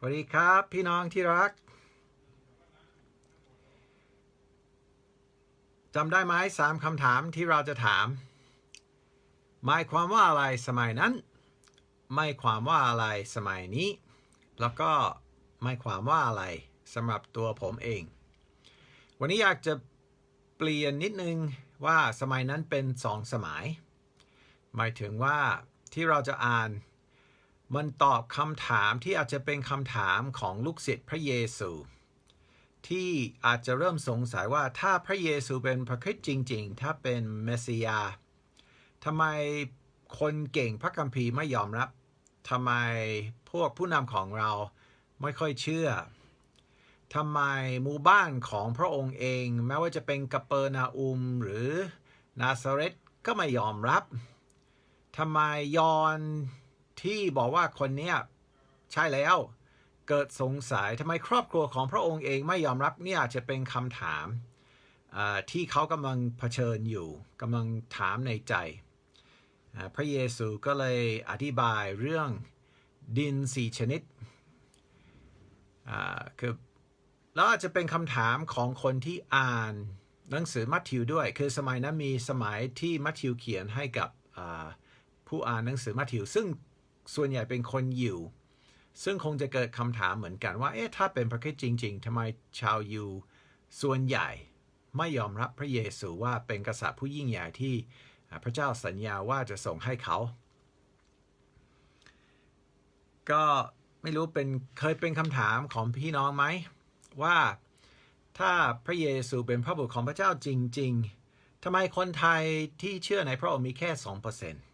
สวัสดีครับพี่น้องที่รักจำได้ไหมสามคำถามที่เราจะถาม หมายความว่าอะไรสมัยนั้น ไม่ความว่าอะไรสมัยนี้ แล้วก็ไม่ความว่าอะไรสำหรับตัวผมเอง วันนี้อยากจะเปลี่ยนนิดนึงว่าสมัยนั้นเป็นสองสมัย หมายถึงว่าที่เราจะอ่าน มันตอบคำถามที่อาจจะเป็นคำถามของลูกศิษย์พระเยซู ที่อาจจะเริ่มสงสัยว่าถ้าพระเยซูเป็นพระคริสต์จริง ๆ ถ้าเป็นเมสสิยาทำไมคนเก่งพระคัมภีร์ไม่ยอมรับทำไมพวกผู้นำของเราไม่ค่อยเชื่อทำไมหมู่บ้านของพระองค์เอง แม้ว่าจะเป็นกัปเปอร์นาอุมหรือนาซาเรตก็ไม่ยอมรับทำไมยอน ที่บอกว่าคนเนี้ยใช่แล้ว เกิดสงสัยทำไมครอบครัวของพระองค์เองไม่ยอมรับเนี่ยจจะเป็นคำถามที่เขากำลังเผชิญอยู่กำลังถามในใจ พระเยซูก็เลยอธิบายเรื่องดินสี่ชนิดคือแล้วอาจจะเป็นคำถามของคนที่อ่านหนังสือมัทธิวด้วย คือสมัยนั้นมีสมัยที่มัทธิวเขียนให้กับผู้อ่านหนังสือมัทธิว ซึ่ง ส่วนใหญ่เป็นคนยิว ซึ่งคงจะเกิดคำถามเหมือนกันว่า เอ๊ะ ถ้าเป็นพระคิดจริง ๆทำไมชาวยิวส่วนใหญ่ไม่ยอมรับพระเยซูว่าเป็นกษัตริย์ผู้ยิ่งใหญ่ที่พระเจ้าสัญญาว่าจะส่งให้เขา ก็ไม่รู้เป็นเคยเป็นคำถามของพี่น้องไหมว่าถ้าพระเยซูเป็นพระบุตรของพระเจ้าจริง ๆทำไมคนไทยที่เชื่อในพระองค์มีแค่สองเปอร์เซ็2%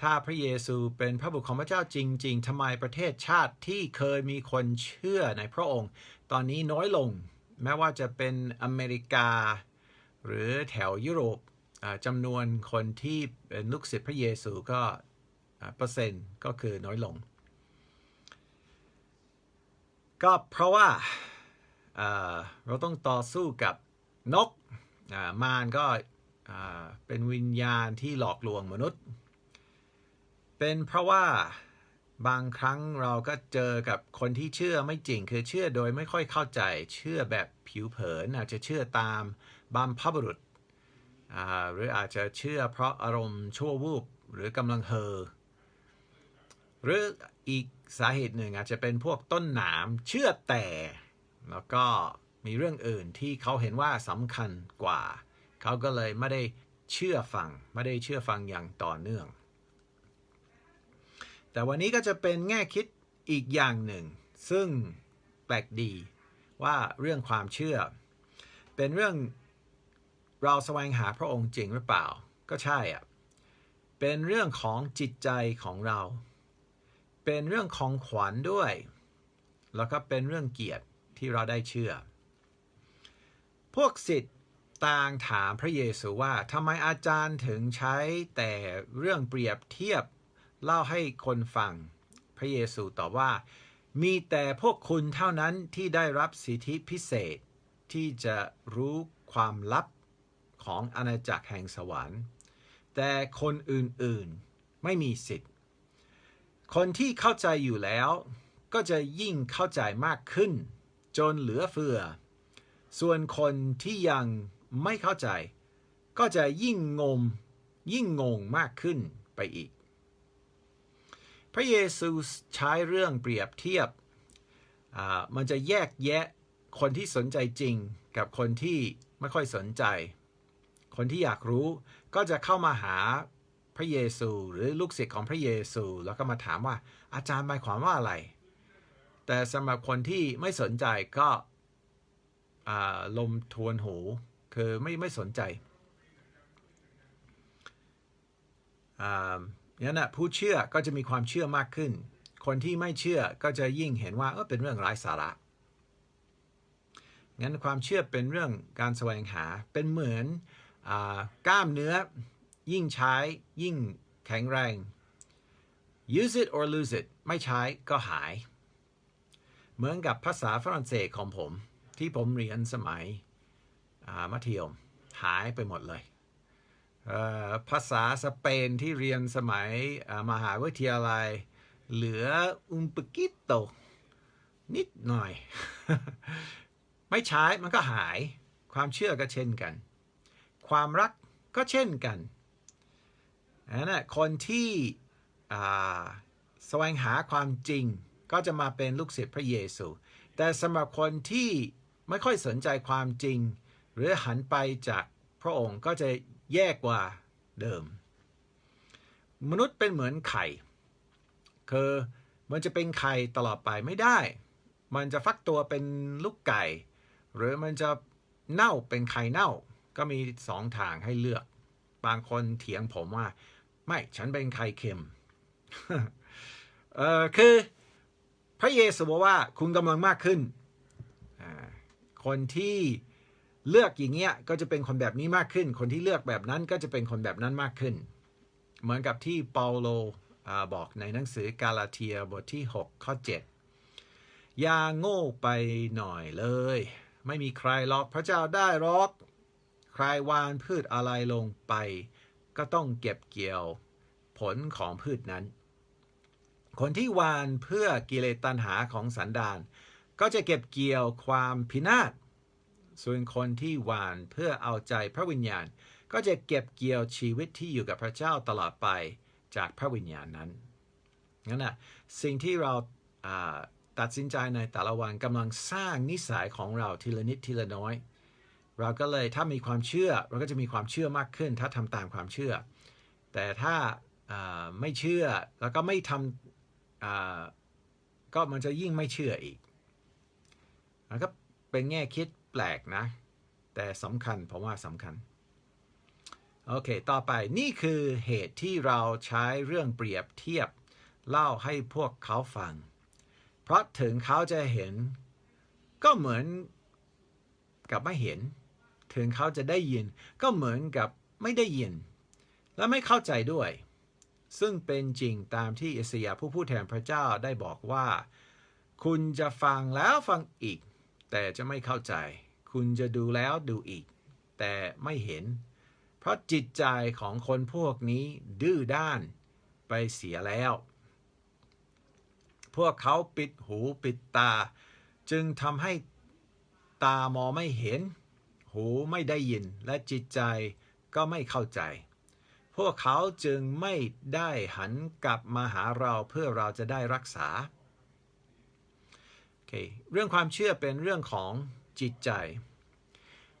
ถ้าพระเยซูเป็นพระบุตรของพระเจ้าจริง ๆทำไมประเทศชาติที่เคยมีคนเชื่อในพระองค์ ตอนนี้น้อยลง แม้ว่าจะเป็นอเมริกา หรือแถวยุโรปจำนวนคนที่เป็นลูกศิษย์พระเยซูก็เปอร์เซ็นต์ก็คือน้อยลง ก็เพราะว่าเราต้องต่อสู้กับนกมารก็เป็นวิญญาณที่หลอกลวงมนุษย์ เป็นเพราะว่าบางครั้งเราก็เจอกับคนที่เชื่อไม่จริง คือเชื่อโดยไม่ค่อยเข้าใจ เชื่อแบบผิวเผิน อาจจะเชื่อตามบามพบุรุษ หรืออาจจะเชื่อเพราะอารมณ์ชั่ววูบหรือกำลังเฮอหรืออีกสาเหตุหนึ่งอาจจะเป็นพวกต้นหนามเชื่อแต่ แล้วก็มีเรื่องอื่นที่เขาเห็นว่าสำคัญกว่า เขาก็เลยไม่ได้เชื่อฟัง ไม่ได้เชื่อฟังอย่างต่อเนื่อง แต่วันนี้ก็จะเป็นแง่คิดอีกอย่างหนึ่ง ซึ่งแปลกดีว่าเรื่องความเชื่อ เป็นเรื่องเราแสวงหาพระองค์จริงหรือเปล่า ก็ใช่อะเป็นเรื่องของจิตใจของเรา เป็นเรื่องของขวัญด้วย แล้วก็เป็นเรื่องเกียรติที่เราได้เชื่อ พวกสิทธิ์ต่างถามพระเยซูว่าทำไมอาจารย์ถึงใช้แต่เรื่องเปรียบเทียบ เล่าให้คนฟัง พระเยซูตอบว่า มีแต่พวกคุณเท่านั้นที่ได้รับสิทธิพิเศษ ที่จะรู้ความลับของอาณาจักรแห่งสวรรค์ แต่คนอื่นๆไม่มีสิทธิ์ คนที่เข้าใจอยู่แล้วก็จะยิ่งเข้าใจมากขึ้น จนเหลือเฟือ ส่วนคนที่ยังไม่เข้าใจ ก็จะยิ่งงม ยิ่งงงมากขึ้นไปอีก ระเยซูใช้เรื่องเปรียบเทียบ มันจะแยกแยะคนที่สนใจจริงกับคนที่ไม่ค่อยสนใจ คนที่อยากรู้ก็จะเข้ามาหาพระเยซูหรือลูกศิษย์ของพระเยซู แล้วก็มาถามว่าอาจารย์หมายความว่าอะไร แต่สำหรับคนที่ไม่สนใจก็ลมทวนหูคือไม่ไม่สนใจ นั้นนะผู้เชื่อก็จะมีความเชื่อมากขึ้น คนที่ไม่เชื่อก็จะยิ่งเห็นว่าเออเป็นเรื่องไร้สาระ งั้นความเชื่อเป็นเรื่องการแสวงหาเป็นเหมือนอกล้ามเนื้อยิ่งใช้ยิ่งแข็งแรง use it or lose it ไม่ใช้ก็หาย เหมือนกับภาษาฝรั่งเศสของผม ที่ผมเรียนสมัยมัธยมหายไปหมดเลย ภาษาสเปนที่เรียนสมัยมหาวิทยาลัย เหลืออุมปกิโตนิดหน่อย ไม่ใช้มันก็หายความเชื่อก็เช่นกัน ความรักก็เช่นกันนั่นแหะคนที่แสวงหาความจริงก็จะมาเป็นลูกศิษย์พระเยซู แต่สำหรับคนที่ไม่ค่อยสนใจความจริง หรือหันไปจากพระองค์ก็จะ แย่กว่าเดิม มนุษย์เป็นเหมือนไข่ คือมันจะเป็นไข่ตลอดไปไม่ได้ มันจะฟักตัวเป็นลูกไก่ หรือมันจะเน่าเป็นไข่เน่า ก็มีสองทางให้เลือก บางคนเถียงผมว่า ไม่ฉันเป็นไข่เค็ม เออคือพระเยซูบอกว่าคุณกำลังมากขึ้น คนที่ เลือกอย่างเงี้ยก็จะเป็นคนแบบนี้มากขึ้น คนที่เลือกแบบนั้นก็จะเป็นคนแบบนั้นมากขึ้น เหมือนกับที่เปาโลบอกในหนังสือกาลาเทียบทที่ 6 ข้อ 7 อย่าโง่ไปหน่อยเลย ไม่มีใครหรอกพระเจ้าได้หรอก ใครวานพืชอะไรลงไป ก็ต้องเก็บเกี่ยวผลของพืชนั้น คนที่วานเพื่อกิเลสตัณหาของสันดาน ก็จะเก็บเกี่ยวความพินาศ ส่วนคนที่หวานเพื่อเอาใจพระวิญญาณ ก็จะเก็บเกี่ยวชีวิตที่อยู่กับพระเจ้าตลอดไปจากพระวิญญาณนั้นนั่นนะสิ่งที่เราตัดสินใจในแต่ละวันกำลังสร้างนิสัยของเราทีละนิดทีละน้อย เราก็เลยถ้ามีความเชื่อเราก็จะมีความเชื่อมากขึ้น ถ้าทำตามความเชื่อ แต่ถ้าไม่เชื่อแล้วก็ไม่ทำก็มันจะยิ่งไม่เชื่ออีกมันก็เป็นแง่คิด แปลกนะ แต่สำคัญผมว่าสำคัญ โอเค ต่อไปนี่คือเหตุที่เราใช้เรื่องเปรียบเทียบ เล่าให้พวกเขาฟัง เพราะถึงเขาจะเห็น ก็เหมือนกับไม่เห็น ถึงเขาจะได้ยิน ก็เหมือนกับไม่ได้ยิน และไม่เข้าใจด้วย ซึ่งเป็นจริงตามที่เอสยาผู้พูดแทนพระเจ้าได้บอกว่า คุณจะฟังแล้วฟังอีก แต่จะไม่เข้าใจ คุณจะดูแล้วดูอีก แต่ไม่เห็น เพราะจิตใจของคนพวกนี้ดื้อด้านไปเสียแล้ว พวกเขาปิดหูปิดตา จึงทำให้ตามองไม่เห็น หูไม่ได้ยิน และจิตใจก็ไม่เข้าใจ พวกเขาจึงไม่ได้หันกลับมาหาเราเพื่อเราจะได้รักษา เคเรื่องความเชื่อเป็นเรื่องของจิตใจ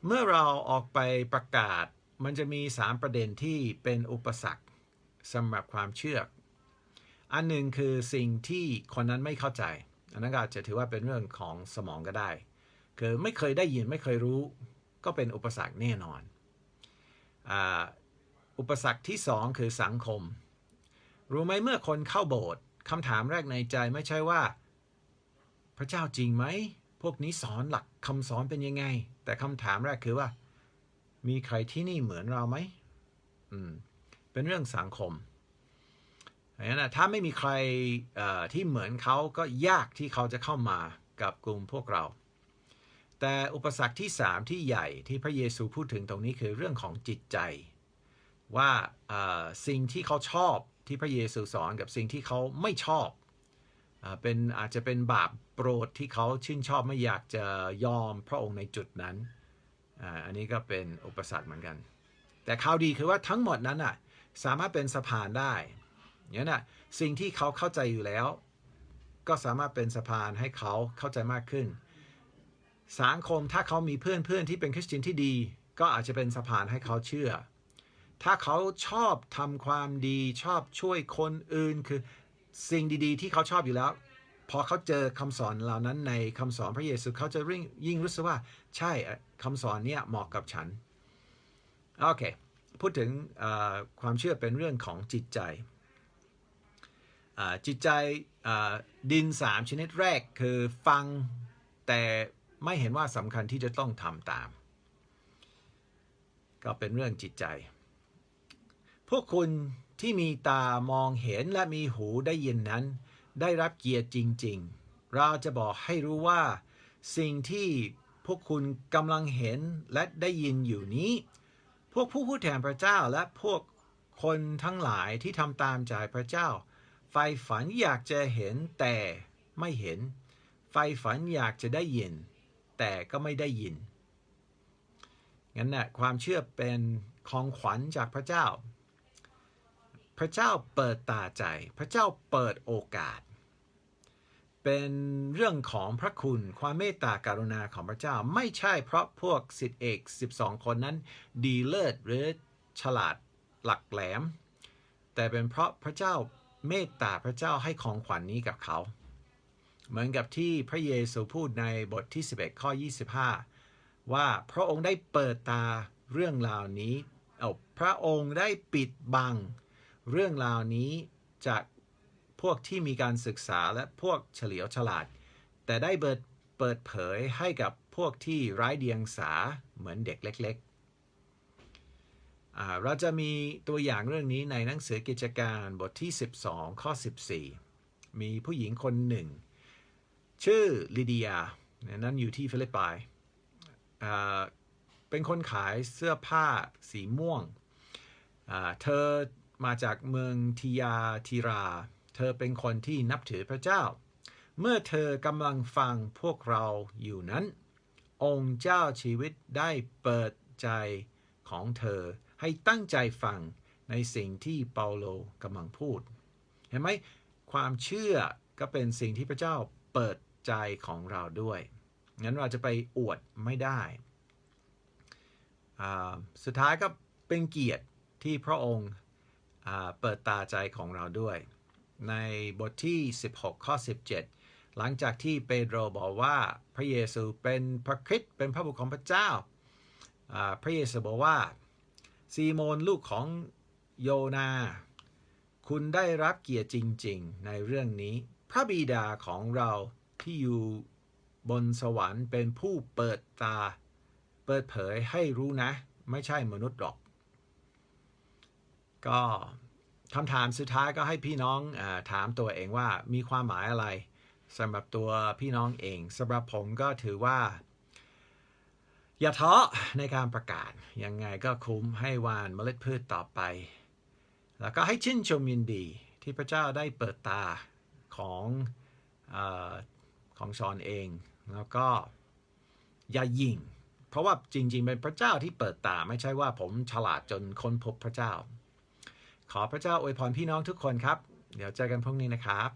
เมื่อเราออกไปประกาศมันจะมีสามประเด็นที่เป็นอุปสรรคสำหรับความเชื่อ อันหนึ่งคือสิ่งที่คนนั้นไม่เข้าใจ อันนั้นก็จะถือว่าเป็นเรื่องของสมองก็ได้ คือไม่เคยได้ยินไม่เคยรู้ ก็เป็นอุปสรรคแน่นอนอุปสรรคที่สองคือสังคม รู้ไหมเมื่อคนเข้าโบสถ์คำถามแรกในใจไม่ใช่ว่า พระเจ้าจริงไหม พวกนี้สอนหลักคำสอนเป็นยังไง แต่คำถามแรกคือว่า มีใครที่นี่เหมือนเราไหมอืมเป็นเรื่องสังคมอย่างนั้นถ้าไม่มีใครที่เหมือนเขาก็ยากที่เขาจะเข้ามากับกลุ่มพวกเรา แต่อุปสรรคที่สามที่ใหญ่ที่พระเยซูพูดถึงตรงนี้คือเรื่องของจิตใจ ว่าสิ่งที่เขาชอบที่พระเยซูสอนกับสิ่งที่เขาไม่ชอบ เป็นอาจจะเป็นบาปโปรดที่เขาชื่นชอบไม่อยากจะยอมพระองค์ในจุดนั้น อันนี้ก็เป็นอุปสรรคเหมือนกัน แต่ข่าวดีคือว่าทั้งหมดนั้นอะสามารถเป็นสะพานได้อย่างนั้นสิ่งที่เขาเข้าใจอยู่แล้ว ก็สามารถเป็นสะพานให้เขาเข้าใจมากขึ้น สังคมถ้าเขามีเพื่อนเพื่อนที่เป็นคริสเตียนที่ดี ก็อาจจะเป็นสะพานให้เขาเชื่อ ถ้าเขาชอบทำความดีชอบช่วยคนอื่นคือ สิ่งดีๆ ที่เขาชอบอยู่แล้ว พอเขาเจอคำสอนเหล่านั้นในคำสอนพระเยซูเขาจะยิ่งรู้สึกว่าใช่คำสอนเนี้ยเหมาะกับฉัน โอเค พูดถึงความเชื่อเป็นเรื่องของจิตใจ จิตใจดินสามชนิดแรกคือฟังแต่ไม่เห็นว่าสำคัญที่จะต้องทำตาม ก็เป็นเรื่องจิตใจ พวกคุณ ที่มีตามองเห็นและมีหูได้ยินนั้น ได้รับเกียรติจริง ๆ เราจะบอกให้รู้ว่า สิ่งที่พวกคุณกำลังเห็นและได้ยินอยู่นี้ พวกผู้พูดแทนพระเจ้าและพวกคนทั้งหลายที่ทำตามใจพระเจ้า ไฟฝันอยากจะเห็นแต่ไม่เห็น ไฟฝันอยากจะได้ยิน แต่ก็ไม่ได้ยินงั้นนะ่ะความเชื่อเป็นของขวัญจากพระเจ้า พระเจ้าเปิดตาใจ พระเจ้าเปิดโอกาส เป็นเรื่องของพระคุณความเมตตาการุณาของพระเจ้าไม่ใช่เพราะพวกสิทธิเอก 12 คนนั้น ดีเลิศหรือฉลาดหลักแหลม แต่เป็นเพราะพระเจ้าเมตตาพระเจ้าให้ของขวัญนนี้กับเขา เหมือนกับที่พระเยซูพูดในบทที่ 11 ข้อ 25 ว่าพระองค์ได้เปิดตาเรื่องราวนี้เอาพระองค์ได้ปิดบัง เรื่องราวนี้จากพวกที่มีการศึกษาและพวกเฉลียวฉลาด แต่ได้เปิดเปิดเผยให้กับพวกที่ไร้เดียงสาเหมือนเด็กเล็กๆ เราจะมีตัวอย่างเรื่องนี้ในหนังสือกิจการบทที่ 12 ข้อ 14 มีผู้หญิงคนหนึ่ง ชื่อลิเดียนั้นอยู่ที่ฟิลิปปินส์เป็นคนขายเสื้อผ้าสีม่วง เธอ มาจากเมืองทิยาทิรา เธอเป็นคนที่นับถือพระเจ้า เมื่อเธอกำลังฟังพวกเราอยู่นั้น องค์เจ้าชีวิตได้เปิดใจของเธอให้ตั้งใจฟังในสิ่งที่เปาโลกำลังพูด เห็นไหมความเชื่อก็เป็นสิ่งที่พระเจ้าเปิดใจของเราด้วย งั้นเราจะไปอวดไม่ได้ สุดท้ายก็เป็นเกียรติที่พระองค์ เปิดตาใจของเราด้วย ในบทที่ 16 ข้อ 17 หลังจากที่เปโตรบอกว่าพระเยซูเป็นพระคริสต์เป็นพระบุตรของพระเจ้า พระเยซูบอกว่าซีโมนลูกของโยนา คุณได้รับเกียรติจริง ๆ ในเรื่องนี้ พระบิดาของเราที่อยู่บนสวรรค์เป็นผู้เปิดตา เปิดเผยให้รู้นะ ไม่ใช่มนุษย์หรอก ก็คำถามสุดท้ายก็ให้พี่น้องอถามตัวเองว่ามีความหมายอะไรสำหรับตัวพี่น้องเองสำหรับผมก็ถือว่า อย่าท้อในการประกาศ ยังไงก็คุ้มให้วานเมล็ดพืชต่อไป แล้วก็ให้ชื่นชมยินดีที่พระเจ้าได้เปิดตาของอของชอนเอง แล้วก็อย่ายิง เพราะว่าจริงๆเป็นพระเจ้าที่เปิดตาไม่ใช่ว่าผมฉลาดจนค้นพบพระเจ้า ขอพระเจ้าอวยพรพี่น้องทุกคนครับ เดี๋ยวเจอกันพรุ่งนี้นะครับ